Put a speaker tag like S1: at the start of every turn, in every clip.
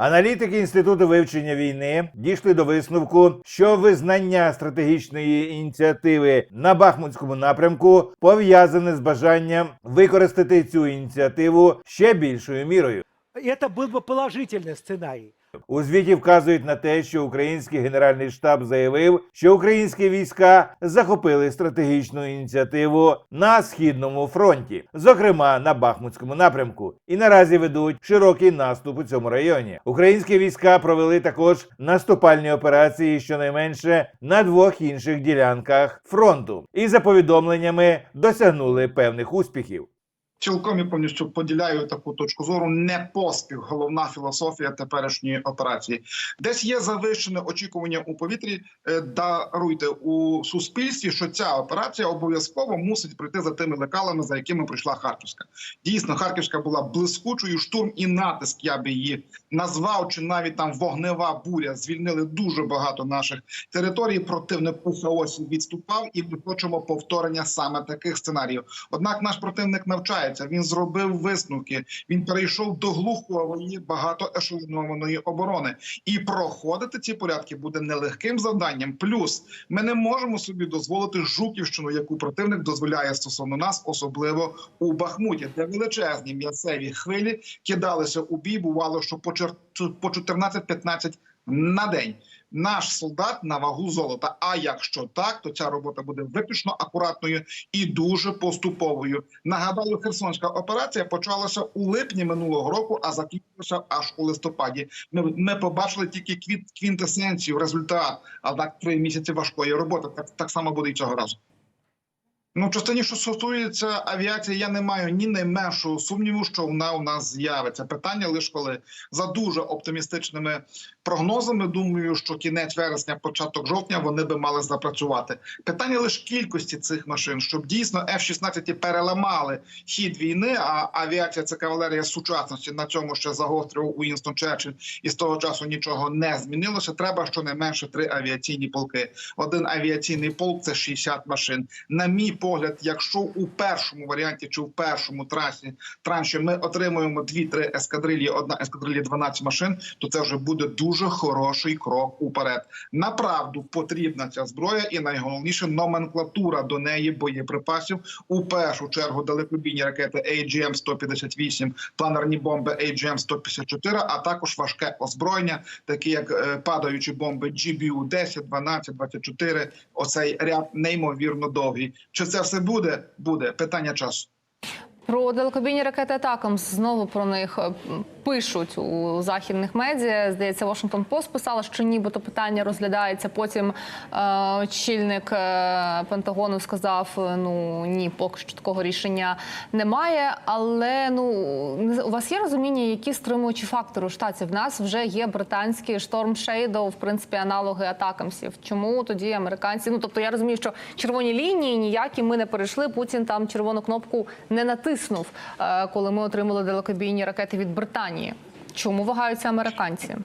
S1: Аналітики інституту вивчення війни дійшли до висновку, що визнання стратегічної ініціативи на Бахмутському напрямку пов'язане з бажанням використати цю ініціативу ще більшою мірою.
S2: Это был бы положительный сценарий.
S1: У звіті вказують на те, що український генеральний штаб заявив, що українські війська захопили стратегічну ініціативу на східному фронті, зокрема на Бахмутському напрямку, і наразі ведуть широкий наступ у цьому районі. Українські війська провели також наступальні операції щонайменше на двох інших ділянках фронту, і за повідомленнями досягнули певних успіхів.
S3: Цілком і повністю поділяю таку точку зору. Не поспіх, головна філософія теперішньої операції. Десь є завищене очікування у повітрі. Е, Даруйте у суспільстві, що ця операція обов'язково мусить пройти за тими лекалами, за якими пройшла Харківська. Дійсно, Харківська була блискучою штурм і натиск. Я би її назвав, чи навіть там вогнева буря. Звільнили дуже багато наших територій. Противник у хаосі відступав, і ми хочемо повторення саме таких сценаріїв. Однак наш противник навчається. Він зробив висновки. Він перейшов до глухової багатоешелонованої оборони, і проходити ці порядки буде нелегким завданням. Плюс ми не можемо собі дозволити жуківщину, яку противник дозволяє стосовно нас, особливо у Бахмуті, де величезні м'ясеві хвилі кидалися у бій. Бувало, що по 14-15 на день. Наш солдат на вагу золота. А якщо так, то ця робота буде виключно акуратною і дуже поступовою. Нагадаю, Херсонська операція почалася у липні минулого року, а закінчилася аж у листопаді. Ми, ми побачили тільки квіт, квінтесенцію, результат. А так три місяці важкої роботи. Так, так само буде і цього разу. Ну, частині, що стосується авіації, я не маю ні найменшого сумніву, що вона у нас з'явиться. Питання лише коли за дуже оптимістичними прогнозами. Думаю, що кінець вересня, початок жовтня вони би мали запрацювати. Питання лише кількості цих машин, щоб дійсно F-16 переламали хід війни. А авіація це кавалерія сучасності. На цьому ще загострював Уінстон Черчилль, і з того часу нічого не змінилося. Треба щонайменше три авіаційні полки. Один авіаційний полк це 60 машин. На мій погляд, якщо у першому варіанті чи в першому трасі транші ми отримуємо 2-3 ескадрилі, одна ескадрилі 12 машин, то це вже буде дуже хороший крок уперед. Направду потрібна ця зброя, і найголовніше номенклатура до неї боєприпасів. У першу чергу далекобійні ракети AGM-158, планерні бомби AGM-154, а також важке озброєння, такі як е, падаючі бомби GBU-10, 12, 24. Оцей ряд неймовірно довгий. Чи це все буде? Буде питання часу.
S4: Про далекобійні ракети Атакамс знову про них е, пишуть у західних медіа. Здається, Washington Post писала, що нібито питання розглядається. Потім е, очільник е, Пентагону сказав: е, ну ні, поки що такого рішення немає. Але ну у вас є розуміння, які стримуючі фактори у штаті? В нас вже є британський Storm Shadow, в принципі, аналоги Атакамсів. Чому тоді американці? Ну тобто я розумію, що червоні лінії ніякі ми не перейшли. Путін там червону кнопку не натиснув, е, коли ми отримали далекобійні ракети від Британії. Чому вагаються американці?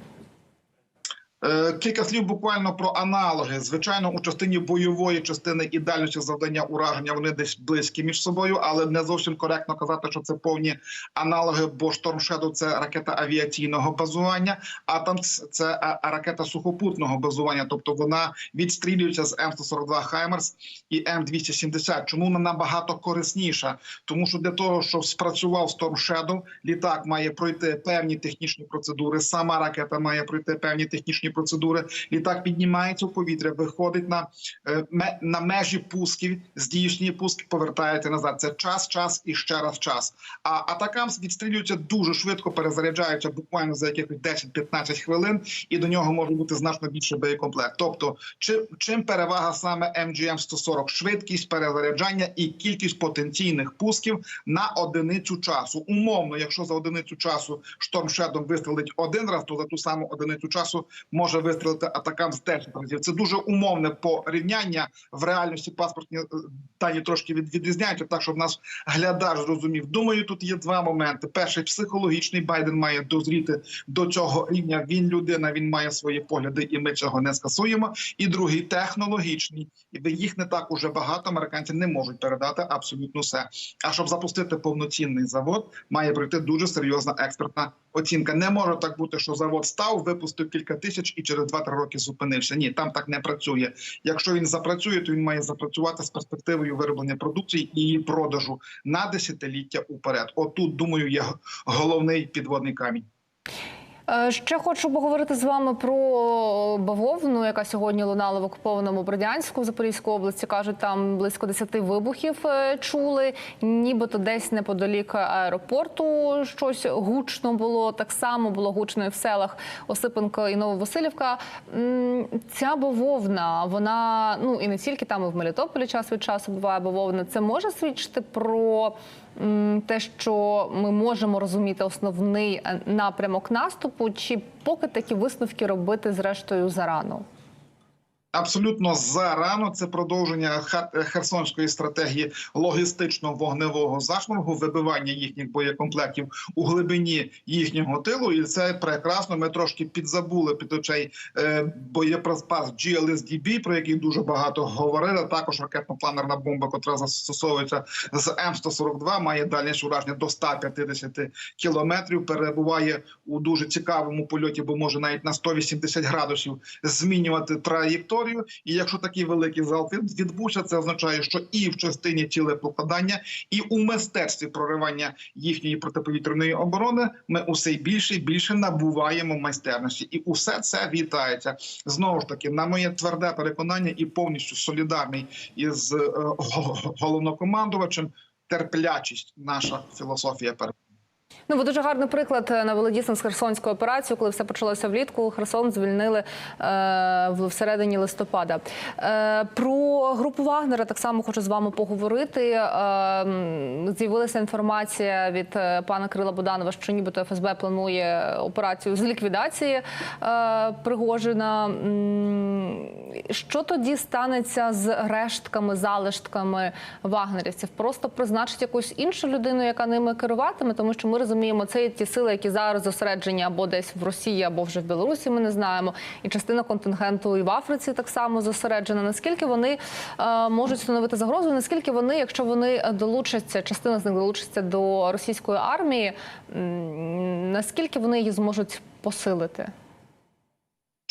S3: Е, Кілька слів буквально про аналоги. Звичайно, у частині бойової частини і дальності завдання ураження вони десь близькі між собою, але не зовсім коректно казати, що це повні аналоги. Бо Storm Shadow – це ракета авіаційного базування, а там це ракета сухопутного базування. Тобто вона відстрілюється з М142 Хаймерс і М270. Чому вона набагато корисніша? Тому що для того, щоб спрацював Storm Shadow, літак має пройти певні технічні процедури. Сама ракета має пройти певні технічні процедури. Літак піднімається в повітря, виходить на, е, на межі пусків, здійснює пуск, повертається назад. Це час, час і ще раз час. А атакамс відстрілюється дуже швидко, перезаряджаються буквально за якихось 10-15 хвилин, і до нього може бути значно більше боєкомплект. Тобто, чи, чим перевага саме MGM 140 швидкість перезаряджання і кількість потенційних пусків на одиницю часу. Умовно, якщо за одиницю часу Storm Shadow вистрелить один раз, то за ту саму одиницю часу може вистрілити атакам з 10 разів. Це дуже умовне порівняння. В реальності паспортні е, дані трошки від, відрізняються, так щоб наш глядач зрозумів. Думаю, тут є два моменти: перший психологічний Байден має дозріти до цього рівня. Він людина, він має свої погляди, і ми цього не скасуємо. І другий технологічний, і їх не так уже багато. Американці не можуть передати абсолютно все. А щоб запустити повноцінний завод, має пройти дуже серйозна експертна оцінка. Не може так бути, що завод став, випустив кілька тисяч і через 2-3 роки зупинився. Ні, там так не працює. Якщо він запрацює, то він має запрацювати з перспективою вироблення продукції і її продажу на десятиліття уперед. Отут, думаю, є головний підводний камінь.
S4: Е, Ще хочу поговорити з вами про бавовну, яка сьогодні лунала в окупованому Бердянську в Запорізькій області. кажуть, там близько 10 вибухів е, чули. Нібито десь неподалік аеропорту щось гучно було. Так само було гучно і в селах Осипенко і Нововасилівка. Ця бавовна, вона ну і не тільки там, і в Мелітополі час від часу буває бавовна. Це може свідчити про те, що ми можемо розуміти основний е, напрямок наступу, чи поки такі висновки робити зрештою зарано?
S3: Абсолютно зарано це продовження Хер- херсонської стратегії логістично-вогневого зашморгу, вибивання їхніх боєкомплектів у глибині їхнього тилу, і це прекрасно. Ми трошки підзабули під очей е, боєприпас GLSDB, про який дуже багато говорили. Також ракетно-планерна бомба, котра застосовується з М142, має дальність ураження до 150 кілометрів. Перебуває у дуже цікавому польоті, бо може навіть на 180 градусів змінювати траєкторію. І якщо такий великий від- відбувся, це означає, що і в частині тілепокладання, і у мистецтві проривання їхньої протиповітряної оборони ми усе більше і більше набуваємо майстерності, і усе це вітається знову ж таки. На моє тверде переконання і повністю солідарний із е, головнокомандувачем. Терплячість, наша філософія перед.
S4: Ну, ви дуже гарний приклад е, навели з Херсонської операції, коли все почалося влітку. Херсон звільнили е, всередині листопада. Е, про групу Вагнера так само хочу з вами поговорити. Е, з'явилася інформація від е, пана Крила Буданова, що нібито ФСБ планує операцію з ліквідації е, Пригожина. Що тоді станеться з рештками, залишками вагнерівців? Просто призначить якусь іншу людину, яка ними керуватиме, тому що ми розуміємо, це є ті сили, які зараз зосереджені або десь в Росії, або вже в Білорусі. Ми не знаємо. І частина контингенту і в Африці так само зосереджена. Наскільки вони е, можуть становити загрозу? Наскільки вони, якщо вони долучаться, частина з них долучиться до російської армії, наскільки вони її зможуть посилити?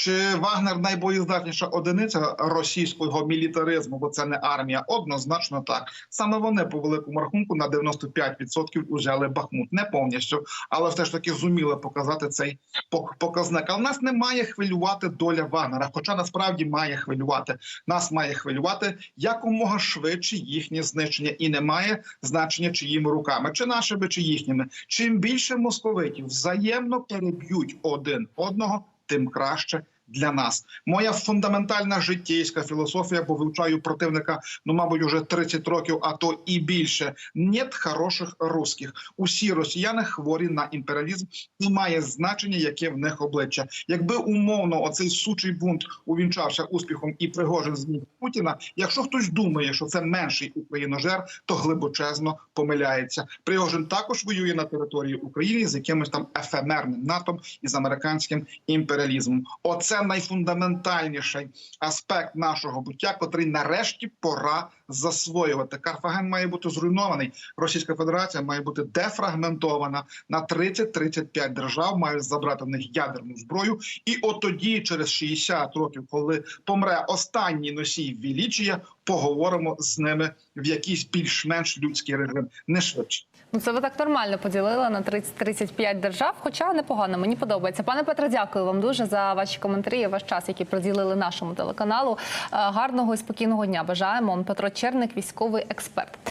S3: Чи Вагнер найбоєздатніша одиниця російського мілітаризму, бо це не армія? Однозначно так. Саме вони по великому рахунку на 95% узяли Бахмут, не повністю, але все ж таки зуміли показати цей пок- показник. Але нас не має хвилювати доля Вагнера, хоча насправді має хвилювати. Нас має хвилювати якомога швидше їхнє знищення, і не має значення чиїми руками, чи нашими, чи їхніми. Чим більше московитів взаємно переб'ють один одного тим краще для нас. Моя фундаментальна життєйська філософія, бо вивчаю противника, ну мабуть, уже 30 років, а то і більше. Нет хороших русських. Усі росіяни хворі на імперіалізм і має значення, яке в них обличчя. Якби умовно оцей сучий бунт увінчався успіхом і Пригожин зміг Путіна. Якщо хтось думає, що це менший україножер, то глибочезно помиляється. Пригожин також воює на території України з якимось там ефемерним НАТО і з американським імперіалізмом. Оце найфундаментальніший аспект нашого буття, котрий нарешті пора засвоювати. Карфаген має бути зруйнований. Російська Федерація має бути дефрагментована на 30-35 держав, мають забрати в них ядерну зброю. І от тоді, через 60 років, коли помре останній носій величія, поговоримо з ними в якийсь більш-менш людський режим, не швидше.
S4: Ну, це ви так нормально поділили на 30-35 держав, хоча непогано, мені подобається. Пане Петре, дякую вам дуже за ваші коментарі і ваш час, який приділили нашому телеканалу. Е, Гарного і спокійного дня. Бажаємо. Петро Черник, військовий експерт.